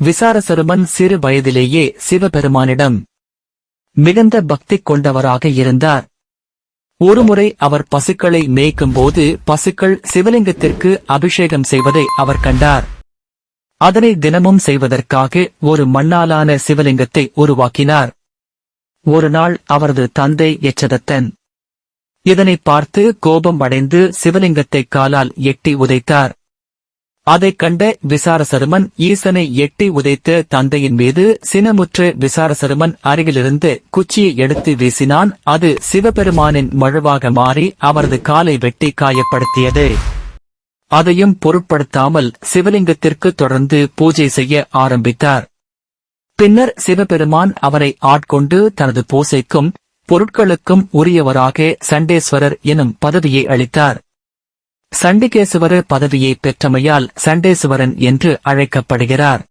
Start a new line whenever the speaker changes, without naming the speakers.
விசாரசருமன் சிறு வயதிலேயே சிவபெருமானிடம் மிகுந்த பக்தி கொண்டவராக இருந்தார். ஒருமுறை அவர் பசுக்களை மேய்க்கும்போது பசுக்கள் சிவலிங்கத்திற்கு அபிஷேகம் செய்வதை அவர் கண்டார். அதனை தினமும் செய்வதற்காக ஒரு மண்ணாலான சிவலிங்கத்தை உருவாக்கினார். ஒரு நாள் அவரது தந்தை எச்சதத்தன் இதனை பார்த்து கோபம் அடைந்து சிவலிங்கத்தை காலால் எட்டி உதைத்தார். அதைக் கண்ட விசாரசருமன் ஈசனை எட்டி உதைத்த தந்தையின் மீது சினமுற்று விசாரசருமன் அருகிலிருந்து குச்சியை எடுத்து வீசினான். அது சிவபெருமானின் மழுவாக மாறி அவரது காலை வெட்டி காயப்படுத்தியது. அதையும் பொருட்படுத்தாமல் சிவலிங்கத்திற்கு தொடர்ந்து பூஜை செய்ய ஆரம்பித்தார். பின்னர் சிவபெருமான் அவரை ஆட்கொண்டு தனது பூசைக்கும் பொருட்களுக்கும் உரியவராக சண்டேஸ்வரர் எனும் பதவியை அளித்தார். சண்டிகேசுவரர் பதவியை பெற்றமையால் சண்டேசுவரன் என்று அழைக்கப்படுகிறார்.